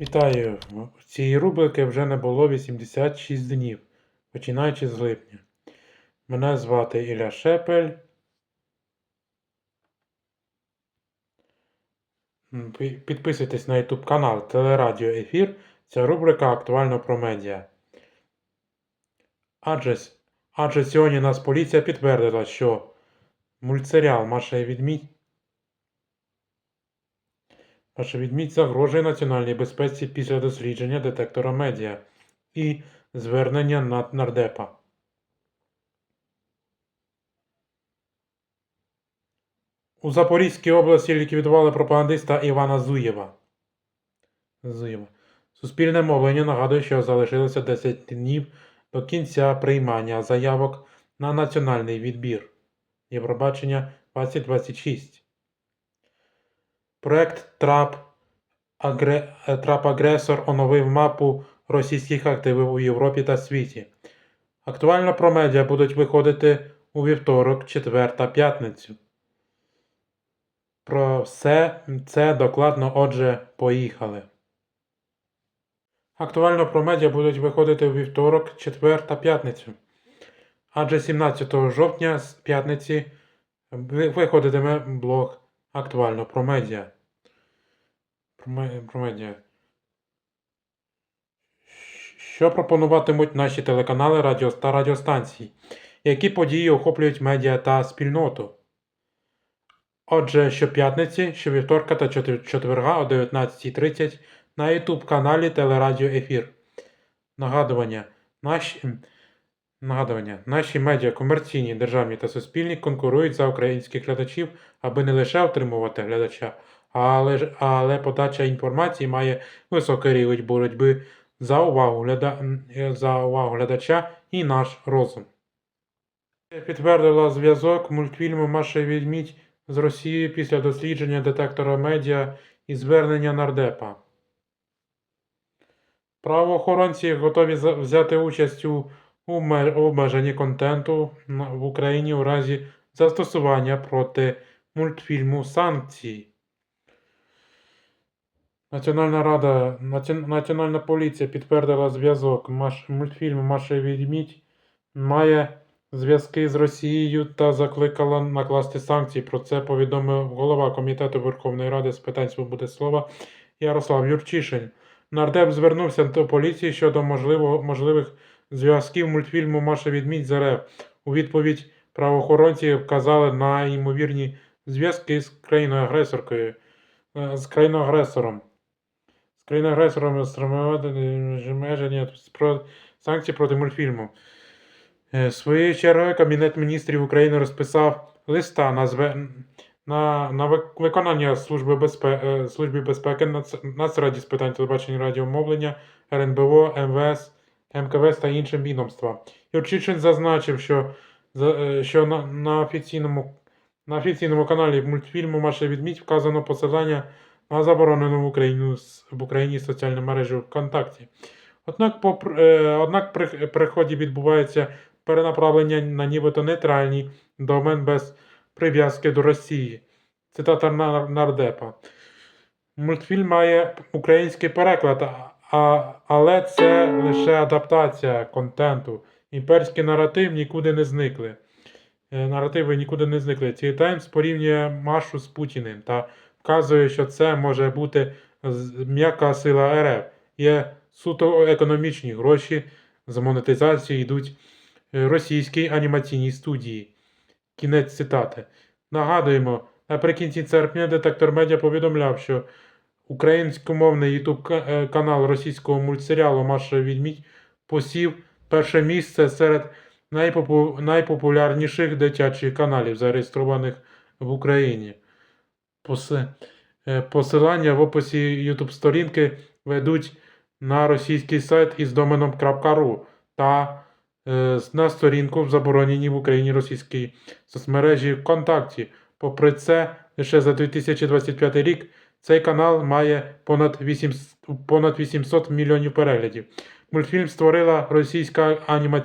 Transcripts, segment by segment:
Вітаю! Цієї рубрики вже не було 86 днів, починаючи з липня. Мене звати Ілля Шепель. Підписуйтесь на YouTube канал Телерадіо Ефір. Ця рубрика актуально про медіа. Адже, адже сьогодні нас поліція підтвердила, що мультсеріал Маша і Відмідь Маша Відмідь загрожує національній безпеці після дослідження детектора медіа і звернення на нардепа. У Запорізькій області ліквідували пропагандиста Івана Зуєва. Зуєва. Суспільне мовлення нагадує, що залишилося 10 днів до кінця приймання заявок на національний відбір Євробачення 2026. Проект Трап Агре... е, Трап Агресор оновив мапу російських активів у Європі та світі. Актуально про медіа будуть виходити у вівторок, четвер та п'ятницю. Про все це докладно, отже, поїхали. Актуально про медіа будуть виходити у вівторок, четвер та п'ятницю. Адже 17 жовтня з п'ятниці виходитиме блог Актуально про медіа. Про, медіа. Що пропонуватимуть наші телеканали радіо та радіостанції? Які події охоплюють медіа та спільноту? Отже, щоп'ятниці, щовівторка та четверга о 19.30 на YouTube каналі Телерадіо Ефір. Нагадування. Наші, нагадування. Наші медіа комерційні, державні та суспільні конкурують за українських глядачів, аби не лише отримувати глядача, але, але подача інформації має високий рівень боротьби за увагу, гляда, е, за увагу глядача і наш розум. Підтвердила зв'язок мультфільму Маша Відмідь з Росією після дослідження детектора медіа і звернення нардепа. Правоохоронці готові взяти участь у обмеженні контенту в Україні у разі застосування проти мультфільму санкцій. Національна рада, Наці- Національна поліція підтвердила зв'язок мультфільму Маша і Відмідь має зв'язки з Росією та закликала накласти санкції. Про це повідомив голова Комітету Верховної Ради з питань свободи слова Ярослав Юрчишин. Нардеп звернувся до поліції щодо можливо, можливих зв'язків мультфільму Маша Відмідь з РФ. У відповідь правоохоронці вказали на ймовірні зв'язки з країною-агресоркою, е, з країною-агресором. З країною-агресором стримування про санкції проти мультфільму. Е, Своєю чергою Кабінет міністрів України розписав листа на, зве... на, на виконання Служби, безпе... е, Службі безпеки Нац- Нацраді з питань телебачення радіомовлення, РНБО, МВС, МКВС та іншим відомствам. Юрчишин зазначив, що, е, що на, на, офіційному, на офіційному каналі мультфільму Маша Відмідь вказано посилання на заборонену в Україні, в Україні соціальну мережу ВКонтакті. Однак, по, пр- е, однак при, при ході відбувається перенаправлення на нібито нейтральний домен без прив'язки до Росії. Цитата нардепа. Мультфільм має український переклад, а- але це лише адаптація контенту. Імперський наратив нікуди не зникли. Е, Наративи нікуди не зникли. Цей Таймс порівнює Машу з Путіним та вказує, що це може бути м'яка сила РФ. Є суто економічні гроші за монетизацію йдуть е, російській анімаційній студії. Кінець цитати. Нагадуємо, наприкінці серпня детектор медіа повідомляв, що українськомовний YouTube е, канал російського мультсеріалу Маша і Відмідь посів перше місце серед найпопу... найпопулярніших дитячих каналів, зареєстрованих в Україні. Поси... е, Посилання в описі YouTube сторінки ведуть на російський сайт із доменом .ru та е, на сторінку в забороненій в Україні російській соцмережі ВКонтакті. Попри це, лише за 2025 рік цей канал має понад 800, понад 800 мільйонів переглядів. Мультфільм створила російська аніма...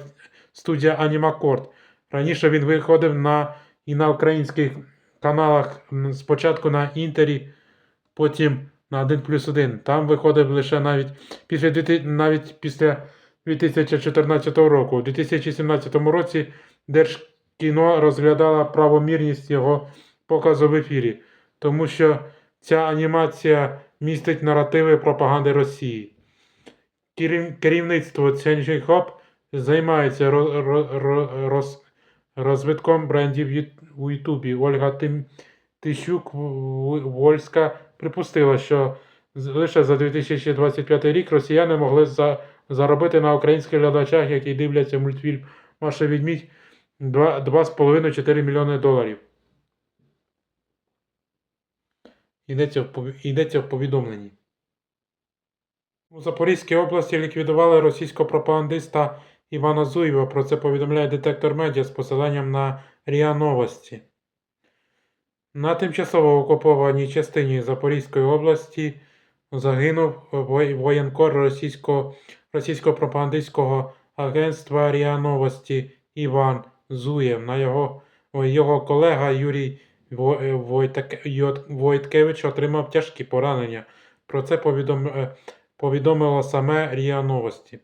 студія Анімакорд. Раніше він виходив на і на українських каналах спочатку на Інтері, потім на 1 плюс 1. Там виходив лише навіть після, навіть після 2014 року. У 2017 році Держкіно розглядало правомірність його показу в ефірі, тому що ця анімація містить наративи пропаганди Росії. Керів- Керівництво Changing займається ро- ро- ро- роз- розвитком брендів у Ютубі. Ольга Тищук Вольська припустила, що лише за 2025 рік росіяни могли за, заробити на українських глядачах, які дивляться мультфільм Маша Відмідь 2,5-4 мільйони доларів. Йдеться в, повідомленні. У Запорізькій області ліквідували російського пропагандиста Івана Зуєва. Про це повідомляє детектор медіа з посиланням на РІА Новості. На тимчасово окупованій частині Запорізької області загинув воєнкор російського, російського пропагандистського агентства РІА Новості Іван Зуєв. На його, його колега Юрій Е, Войткевич отримав тяжкі поранення. Про це е, повідомило саме РІА Новості.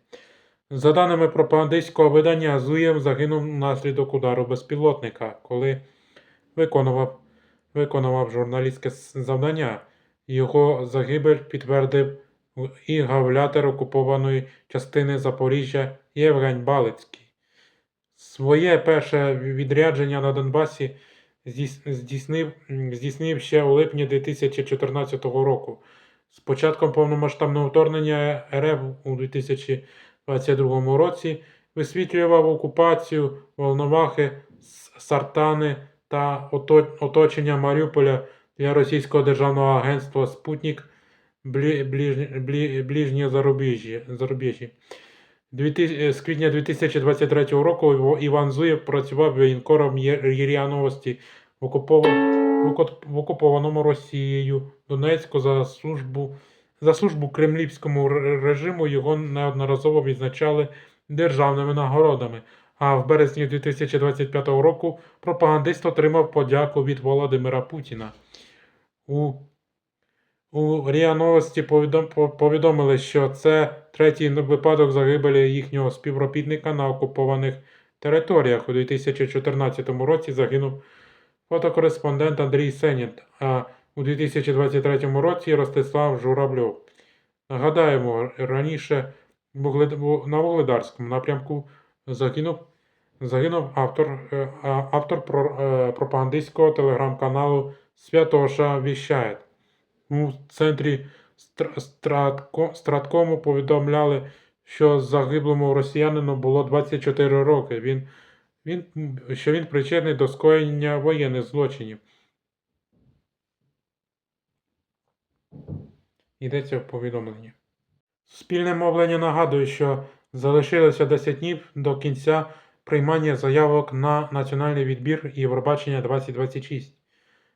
За даними пропагандистського видання, Зуєв загинув внаслідок удару безпілотника, коли виконував, виконував журналістське завдання. Його загибель підтвердив і гавлятер окупованої частини Запоріжжя Євгень Балицький. Своє перше відрядження на Донбасі здійснив, здійснив ще у липні 2014 року. З початком повномасштабного вторгнення РФ у 2022 році висвітлював окупацію Волновахи, Сартани та оточення Маріуполя для російського державного агентства Спутник ближнє, блі, З квітня 2023 року Іван Зуєв працював воєнкором ЄРІА Новості в, в окупованому Росією Донецьку за службу, за службу кремлівському режиму його неодноразово відзначали державними нагородами. А в березні 2025 року пропагандист отримав подяку від Володимира Путіна. У у РІА Новості повідомили, що це третій випадок загибелі їхнього співробітника на окупованих територіях. У 2014 році загинув фотокореспондент Андрій Сенін, а у 2023 році Ростислав Журавльов. Нагадаємо, раніше на Вугледарському напрямку загинув, загинув автор, е, автор е, пропагандистського телеграм-каналу Святоша Віщает. У центрі стр- стратко- страткому повідомляли, що загиблому росіянину було 24 роки. Він, він, що він причетний до скоєння воєнних злочинів. Йдеться в повідомленні. Суспільне мовлення нагадує, що залишилося 10 днів до кінця приймання заявок на національний відбір Євробачення 2026.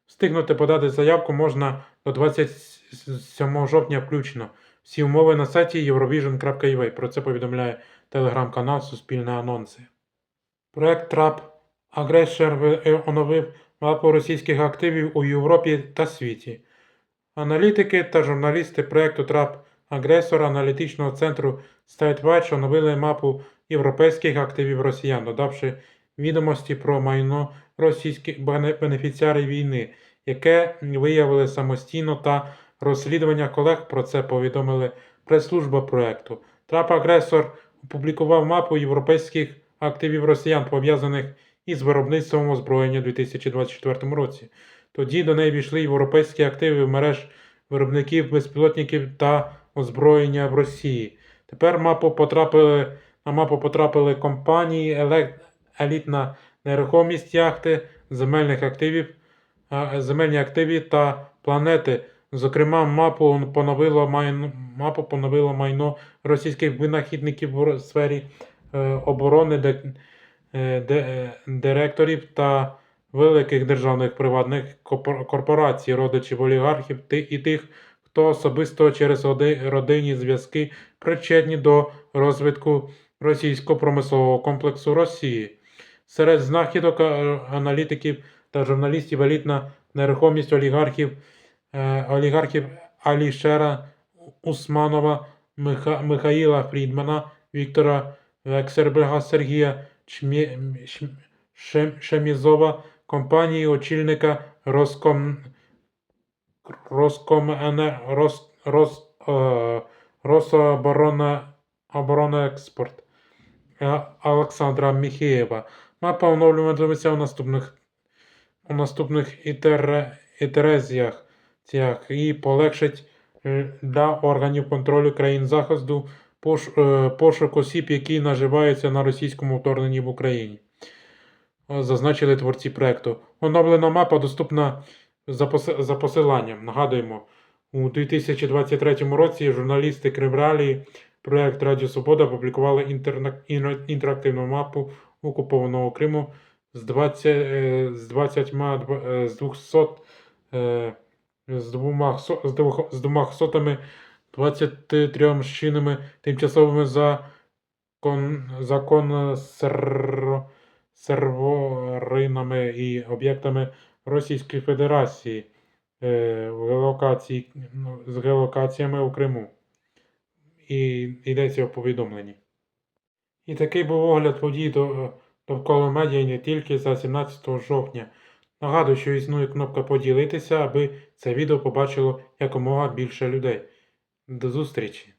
Встигнути подати заявку можна до 27 жовтня включно. Всі умови на сайті eurovision.ua. Про це повідомляє телеграм-канал Суспільне анонси. Проект Трап Агресор е, оновив мапу російських активів у Європі та світі. Аналітики та журналісти проекту Трап Агресор аналітичного центру StateWatch оновили мапу європейських активів росіян, додавши відомості про майно російських бене- бенефіціарів війни, яке виявили самостійно та розслідування колег про це повідомили прес-служба проекту. Трап Агресор опублікував мапу європейських активів росіян, пов'язаних із виробництвом озброєння у 2024 році. Тоді до неї війшли європейські активи мереж виробників безпілотників та озброєння в Росії. Тепер мапу потрапили, на мапу потрапили компанії, елітна нерухомість яхти, земельних активів, земельні активи та планети. Зокрема, мапу поновило майно, мапу поновило майно російських винахідників в сфері е, оборони, де, е, де, е, директорів та великих державних приватних корпорацій, родичів олігархів ти- і тих, хто особисто через родинні зв'язки причетні до розвитку російського промислового комплексу Росії. Серед знахідок е, аналітиків та журналістів елітна нерухомість олігархів, е, олігархів Алішера Усманова, Миха... Михаїла Фрідмана, Віктора Вексерберга, Сергія. Шм- Шем... Шемізова, компанії очільника Роском... Роскомене... Рос... Рос... Е... Рособорона... Оборонекспорт Е, Олександра Міхеєва. Мапа оновлюватиметься у наступних у наступних ітер... ітерезіях цях і полегшить е, для органів контролю країн заходу пош... е, пошук осіб, які наживаються на російському вторгненні в Україні. Зазначили творці проекту. Оновлена мапа доступна за, поси- за посиланням. Нагадуємо, у 2023 році журналісти Кримралії проект Радіо Свобода опублікували інтерактивну мапу окупованого Криму з 20, е, з 20 е, з 200 е, з двома, з двох- з двома сотами 23 щінами тимчасовими закон, закон сер, серворинами і об'єктами Російської Федерації е, геолокації, ну, з геолокаціями у Криму. І йдеться у повідомленні. І такий був огляд подій довкола медіа не тільки за 17 жовтня. Нагадую, що існує кнопка поділитися, аби це відео побачило якомога більше людей. До зустрічі!